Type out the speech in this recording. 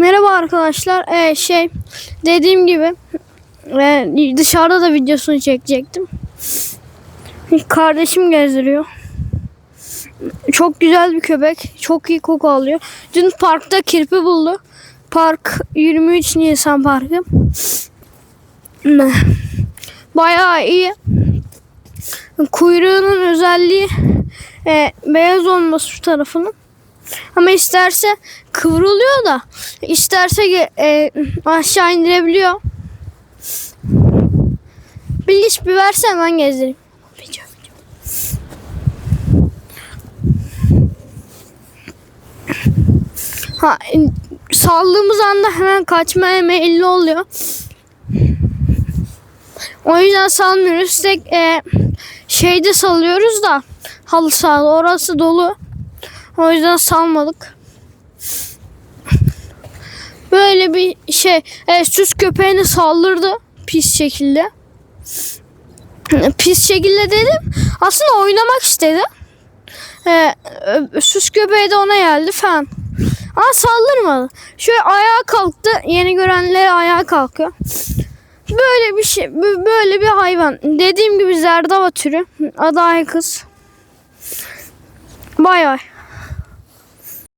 Merhaba arkadaşlar. Ee, şey dediğim gibi e, dışarıda da videosunu çekecektim. Kardeşim gezdiriyor. Çok güzel bir köpek. Çok iyi koku alıyor. Dün parkta kirpi buldu. Park 23 Nisan Parkı. Bayağı iyi. Kuyruğunun özelliği e, beyaz olması şu tarafının. Ama isterse kıvrılıyor da isterse e, aşağı indirebiliyor. Bilgiç bir versen ben gezdireyim. Ha, saldığımız anda hemen kaçmaya meyilli oluyor. O yüzden salmıyoruz. Tek e, şeyde salıyoruz da halı sahada orası dolu. O yüzden salmadık. Böyle bir şey. Evet, süs köpeğini saldırdı pis şekilde. Pis şekilde dedim. Aslında oynamak istedi. Ee, süs köpeği de ona geldi falan. Ama saldırmadı. Şöyle ayağa kalktı. Yeni görenler ayağa kalkıyor. Böyle bir şey, bö- böyle bir hayvan. Dediğim gibi zerdava türü. Aday kız. Bay bay.